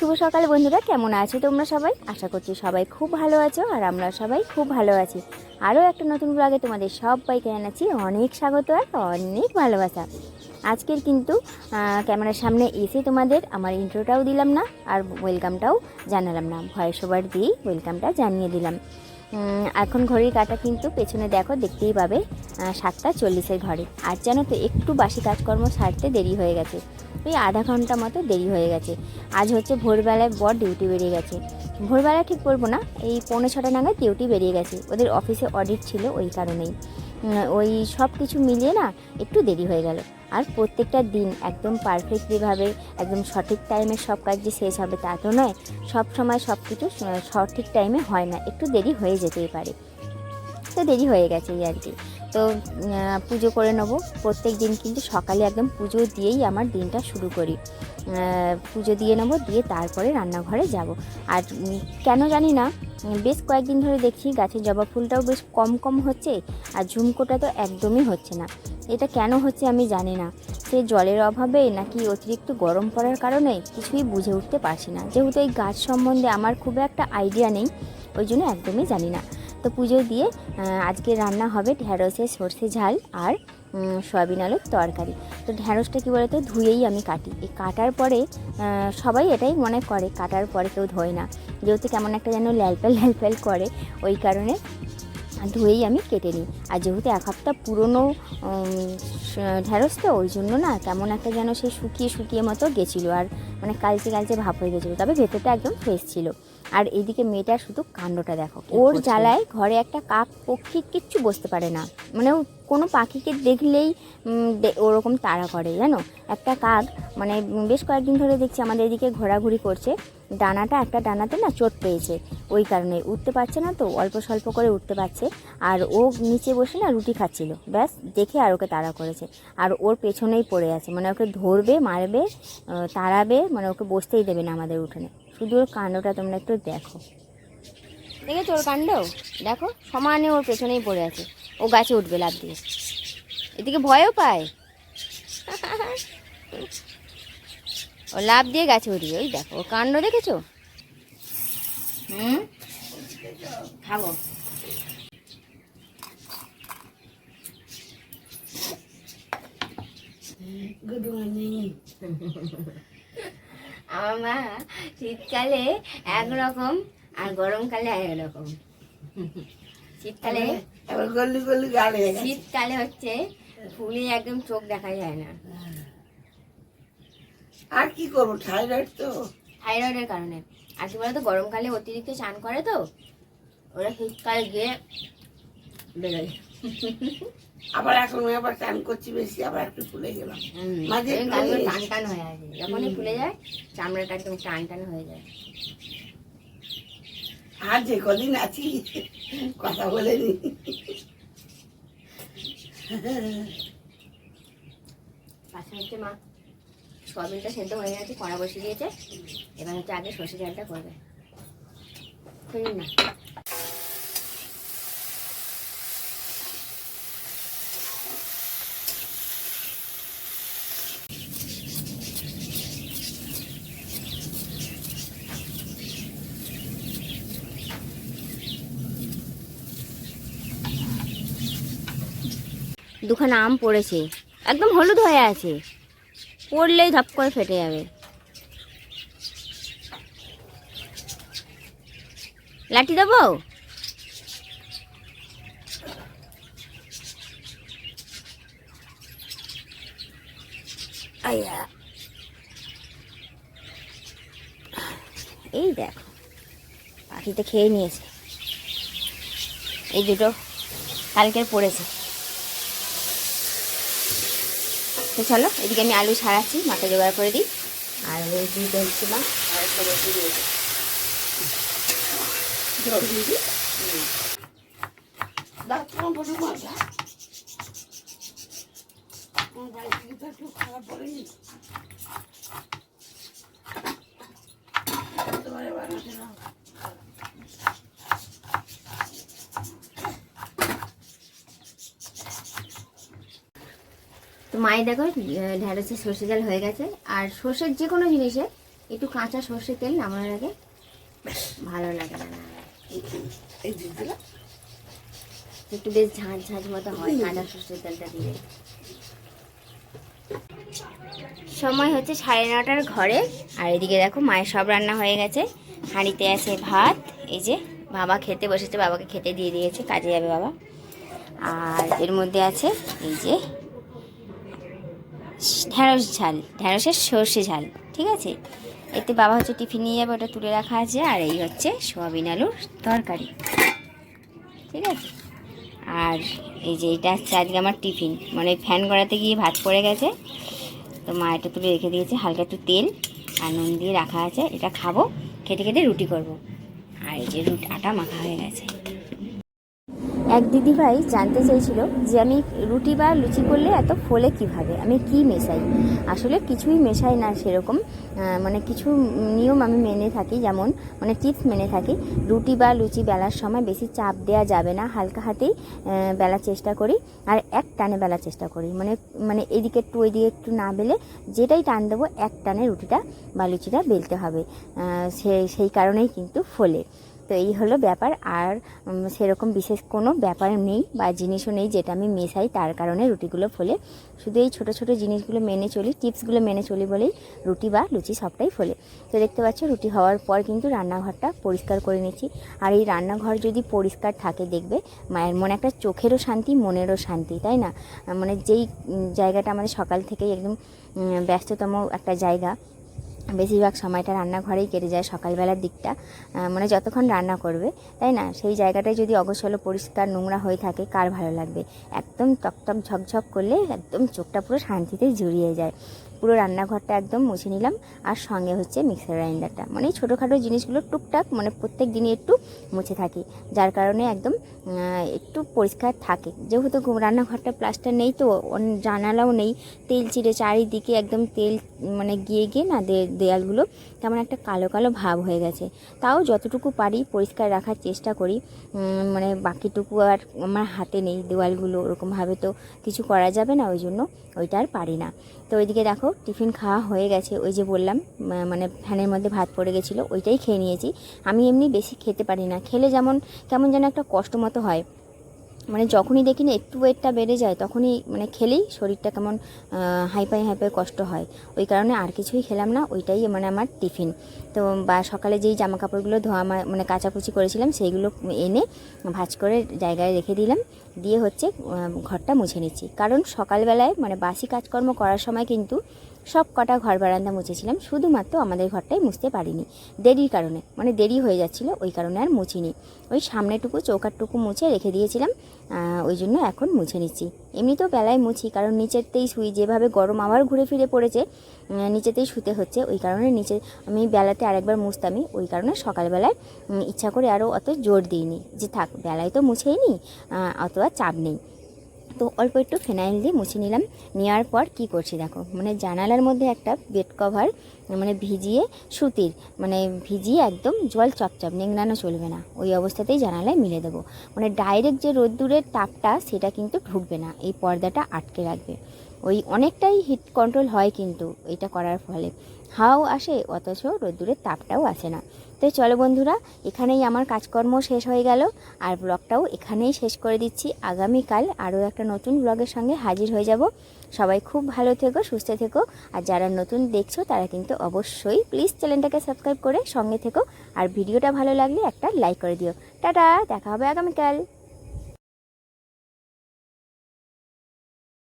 শুভ সকাল বন্ধুরা, কেমন আছো তোমরা সবাই? আশা করছি সবাই খুব ভালো আছো আর আমরা সবাই খুব ভালো আছি। আরও একটা নতুন ব্লগে তোমাদের সবাইকে জানাচ্ছি অনেক স্বাগত আর অনেক ভালোবাসা। আজকের কিন্তু ক্যামেরার সামনে এসে তোমাদের আমার ইন্ট্রোটাও দিলাম না আর ওয়েলকামটাও জানালাম না। ভয়েস ওভার দিয়েই ওয়েলকামটা জানিয়ে দিলাম। এখন ঘড়ির কাটা কিন্তু পেছনে দেখো, দেখতেই পাবে সাতটা চল্লিশের ঘরে আর জানো তো, একটু বাসি কাজকর্ম সারতে দেরি হয়ে গেছে। ওই আধা ঘণ্টা মতো দেরি হয়ে গেছে। আজ হচ্ছে ভোরবেলায় বর ডিউটি বেরিয়ে গেছে। ভোরবেলা ঠিক বলব না, এই পৌনে ছটা নাগাদ ডিউটি বেরিয়ে গেছে। ওদের অফিসে অডিট ছিল ওই কারণেই। ওই সব কিছু মিলিয়ে না একটু দেরি হয়ে গেল। আর প্রত্যেকটা দিন একদম পারফেক্টলিভাবে একদম সঠিক টাইমে সব কাজ যে শেষ হবে তা তো নয়। সব সময় সব কিছু সঠিক টাইমে হয় না। একটু দেরি হয়ে যেতেই পারে। তো দেরি হয়ে গেছে এই আর কি। তো পুজো করে নেব। প্রত্যেক দিন কিন্তু সকালে একদম পুজো দিয়েই আমার দিনটা শুরু করি। পুজো দিয়ে নেব, দিয়ে তারপরে রান্নাঘরে যাব। আর কেন জানি না বেশ কয়েকদিন ধরে দেখছি গাছের জবা ফুলটাও বেশ কম কম হচ্ছে, আর ঝুমকোটা তো একদমই হচ্ছে না। এটা কেন হচ্ছে আমি জানি না। সে জলের অভাবে নাকি অতিরিক্ত গরম পড়ার কারণে কিছুই বুঝে উঠতে পারছি না। যেহেতু এই গাছ সম্বন্ধে আমার খুব একটা আইডিয়া নেই, ওই জন্য একদমই জানি না। তো পুজো দিয়ে আজকে রান্না হবে ঢ্যাঁড়সের সর্ষে ঝাল আর সয়াবিন আলুর তরকারি। তো ঢ্যাঁড়সটা কী বলতো, ধুয়েই আমি কাটি। এই কাটার পরে সবাই এটাই মনে করে, কাটার পরে কেউ ধোয় না। যেহেতু কেমন একটা যেন ল্যালপ্যাল ল্যালপ্যাল করে, ওই কারণে ধুয়েই আমি কেটে নিই। আর যেহেতু এক হপ্তাহ পুরনো ঢ্যাঁড়স তো, ওই জন্য না কেমন একটা যেন সে শুকিয়ে শুকিয়ে মতো গেছিল। আর মানে কালচে কালচে ভাব হয়ে গেছিল, তবে ভেতরটা একদম ফ্রেশ ছিল। আর এদিকে মেয়েটার শুধু কাণ্ডটা দেখো। ওর জ্বালায় ঘরে একটা কাক পক্ষী কিচ্ছু বসতে পারে না। মানে ও কোনো পাখিকে দেখলেই ওরকম তাড়া করে জানো? একটা কাক মানে বেশ কয়েকদিন ধরে দেখছি আমাদের এদিকে ঘোরাঘুরি করছে। ডানাটা একটা ডানাতে না চোট পেয়েছে। ওই কারণে উঠতে পারছে না তো অল্প স্বল্প করে উঠতে পারছে। আর ও নিচে বসে না রুটি খাচ্ছিল। ব্যাস দেখে আর ওকে তাড়া করেছে। আর ওর পেছনেই পড়ে আছে। মানে ওকে ধরবে মারবে তাড়াবে মানে ওকে বসতেই দেবে না আমাদের উঠোনে। শুধু ওর কাণ্ডটা তোমরা একটু দেখো। দেখেছ ওর কাণ্ড? দেখো সমানে ওর পেছনেই পড়ে আছে। ও গাছে উঠবে লাভ দিয়ে। এদিকে ভয়ও পায়। ও লাভ দিয়ে গাছে উঠবে ওই দেখো। ও কাণ্ড দেখেছ? হুম? খাব। গুড মর্নিং আমার মা শীতকালে একরকম আর গরমকালে একরকম। শীতকালে গাল শীতকালে হচ্ছে ফুলে একদম চোখ দেখা যায় না। আর কি করব থাইরয়েড তো? থাইরয়েডের কারণে। আর কি বলতো গরমকালে অতিরিক্ত চান করে তো ওরা শীতকাল গিয়ে বেরোয়। আবার এখন আবার টান করছি বেশি আবার একটু ফুলে গেলাম। মাঝে টান টান হয়ে আছে। যখনই ফুলে যায় চামড়াটা একদম টান টান হয়ে যায়। আর যে কদিন আছি কথা বলে নি পাশে হচ্ছে মা সয়াবিনটা সেদ্ধ হয়ে গেছে কড়া বসে দিয়েছে। এবার হচ্ছে আগে সর্ষে ঝালটা করবে। না। দুখানা আম পড়েছে। একদম হলুদ হয়ে আছে। পড়লেই ধপ করে ফেটে যাবে। লাঠি দেবো? এই দেখো পাখিতে খেয়ে নিয়েছে। এই দুটো কালকের পড়েছে। তো চলো, এদিকে আমি আলু ছাড়াচ্ছি মাকে জোগাড় করে দিই। আর ওই দুটো হচ্ছে মা আর একটা বসিয়ে দিয়েছে দাঁত তোমার বসে মজা একটু খারাপ পড়েনি তোমার বানাতে দাও তো মায়ের দেখো আহ, ঢ্যাঁড়সের সর্ষে জাল হয়ে গেছে। আর সর্ষের যে কোনো জিনিসে একটু কাঁচা সর্ষে তেল নামানোর আগে ভালো লাগে না। একটু বেশ ঝাঁঝ ঝাঁঝ মতো হয় কাঁচা সর্ষের তেলটা দিয়ে। সময় হচ্ছে সাড়ে নটার ঘরে। আর এদিকে দেখো মায়ের সব রান্না হয়ে গেছে। হাঁড়িতে আছে ভাত এই যে বাবা খেতে বসেছে বাবাকে খেতে দিয়ে দিয়েছে কাজে যাবে বাবা। আর এর মধ্যে আছে এই যে ঢ্যাঁড়স ঝাল ঢ্যাঁড়সের সর্ষে ঝাল, ঠিক আছে? এতে বাবা হচ্ছে টিফিন নিয়ে যাবে, ওটা তুলে রাখা আছে, আর এই হচ্ছে সোয়াবিন আলুর তরকারি, ঠিক আছে? আর এই যে এটা হচ্ছে আজকে আমার টিফিন মানে ফ্যান গড়াতে গিয়ে ভাত পড়ে গেছে, তো মা এটা তুলে রেখে দিয়েছে, হালকা একটু তেল আর নুন দিয়ে রাখা আছে, এটা খাব, খেতে খেতে রুটি করব, আর এই যে রুটি, আটা মাখা হয়ে গেছে। এক দিদিভাই জানতে চেয়েছিল যে আমি রুটি বা লুচি করলে এত ফোলে কীভাবে? আমি কি মেশাই? আসলে কিছুই মেশাই না সেরকম। মানে কিছু নিয়ম আমি মেনে থাকি যেমন মানে টিপস মেনে থাকি। রুটি বা লুচি বেলার সময় বেশি চাপ দেওয়া যাবে না হালকা হাতেই বেলার চেষ্টা করি। আর এক টানে বেলার চেষ্টা করি। মানে মানে এদিকে একটু ওইদিকে একটু না বেলে যেটাই টান দেবো এক টানে রুটিটা বা লুচিটা বেলতে হবে। আহ, সে সেই কারণেই কিন্তু ফোলে। তো এই হলো ব্যাপার। আর সেরকম বিশেষ কোনো ব্যাপার নেই বা জিনিসও নেই যেটা আমি মেশাই তার কারণে রুটিগুলো ফোলে। শুধু এই ছোটো ছোটো জিনিসগুলো মেনে চলি, টিপসগুলো মেনে চলি বলেই রুটি বা লুচি সবটাই ফোলে। তো দেখতে পাচ্ছ রুটি হওয়ার পর কিন্তু রান্নাঘরটা পরিষ্কার করে নিচ্ছি আর এই রান্নাঘর যদি পরিষ্কার থাকে দেখবে, মায়ের মনে একটা চোখেরও শান্তি, মনেরও শান্তি, তাই না? মানে যেই জায়গাটা আমাদের সকাল থেকেই একদম ব্যস্ততম একটা জায়গা বেশিরভাগ সময়টা রান্নাঘরেই কেটে যায়, সকালবেলার দিকটা। মানে যতক্ষণ রান্না করবে, তাই না? সেই জায়গাটায় যদি অগসল পরিষ্কার নোংরা হয়ে থাকে, কার ভালো লাগবে? একদম টকটক ঝকঝক করলে একদম চোখটা পুরো শান্তিতে জুড়িয়ে যায়। পুরো রান্নাঘরটা একদম মুছে নিলাম। আর সঙ্গে হচ্ছে মিক্সার গ্রাইন্ডারটা মানে ছোটোখাটো জিনিসগুলো টুকটাক মানে প্রত্যেক দিনই একটু মুছে থাকি। যার কারণে একদম একটু পরিষ্কার থাকে। যেহেতু রান্নাঘরটা প্লাস্টার নেই তো জানালাও নেই। তেল চিড়ে চারিদিকে একদম তেল মানে গিয়ে গিয়ে না দেয়ালগুলো তেমন একটা কালো কালো ভাব হয়ে গেছে। তাও যতটুকু পারি পরিষ্কার রাখার চেষ্টা করি। মানে বাকিটুকু আর আমার হাতে নেই দেওয়ালগুলো, ওরকমভাবে তো কিছু করা যাবে না, ওই জন্য ওইটা আর পারি না। তো ওইদিকে দেখো, টিফিন খাওয়া হয়ে গেছে। ওই যে বললাম মানে ফ্যানের মধ্যে ভাত পড়ে গেছিল, ওইটাই খেয়ে নিয়েছি। আমি এমনি বেশি খেতে পারি না। খেলে যেমন, কেমন যেন একটা কষ্ট মতো হয়। মানে যখনই দেখি না, একটু ওয়েটটা বেড়ে যায়, তখনই মানে খেলেই শরীরটা কেমন হাইপাই হাইপাই কষ্ট হয়। ওই কারণে আর কিছুই খেলাম না, ওইটাই মানে আমার টিফিন তো বা সকালে যেই জামা কাপড়গুলো ধোয়া মানে কাচাকুচি করেছিলাম, সেইগুলো এনে ভাজ করে জায়গায় রেখে দিলাম। দিয়ে হচ্ছে ঘরটা মুছে নিচ্ছি। কারণ সকালবেলায় মানে বাসি কাজকর্ম করার সময় কিন্তু সব কটা ঘর বারান্দা মুছেছিলাম, শুধুমাত্র আমাদের ঘরটাই মুছতে পারিনি। দেরির কারণে মানে দেরি হয়ে যাচ্ছিল, ওই কারণে আর মুছিনি। ওই সামনেটুকু চৌকাটুকু মুছে রেখে দিয়েছিলাম ওই জন্য এখন মুছে নিচ্ছি। এমনিতেও বেলায় মুছি, কারণ নিচেরতেই শুই, যেভাবে গরম আবার ঘুরে ফিরে পড়েছে নিচেতেই শুতে হচ্ছে। ওই কারণে নিচে আমি বেলাতে আরেকবার মুছতামই, ওই কারণে সকালবেলায় ইচ্ছা করে আরও অত জোর দিইনি। যে থাক, বেলায় তো মুছেই নি অত আর চাপ নেই। তো অল্প একটু ফেনাইল দিয়ে মুছে নিলাম। নেওয়ার পর কি করছি দেখো মানে জানালার মধ্যে একটা বেড কভার মানে ভিজিয়ে সুতির মানে ভিজিয়ে একদম জল চপচপ, নেংড়ানো চলবে না। ওই অবস্থাতেই জানালায় মিলে দেবো। মানে ডাইরেক্ট যে রোদ্দুরের তাপটা, সেটা কিন্তু ঢুকবে না। এই পর্দাটা আটকে রাখবে। ওই অনেকটাই হিট কন্ট্রোল হয় কিন্তু এটা করার ফলে। হাওয়াও আসে, অথচ রোদ্দুরের তাপটাও আসে না। তো চলো বন্ধুরা, এখানেই আমার কাজকর্ম শেষ হয়ে গেল। আর ব্লগটাও এখানেই শেষ করে দিচ্ছি। আগামীকাল আরও একটা নতুন ব্লগের সঙ্গে হাজির হয়ে যাব। সবাই খুব ভালো থেকো, সুস্থ থেকো। আর যারা নতুন দেখছ, তারা কিন্তু অবশ্যই প্লিজ চ্যানেলটাকে সাবস্ক্রাইব করে সঙ্গে থেকো। আর ভিডিওটা ভালো লাগলে একটা লাইক করে দিও। টাটা, দেখা হবে আগামীকাল।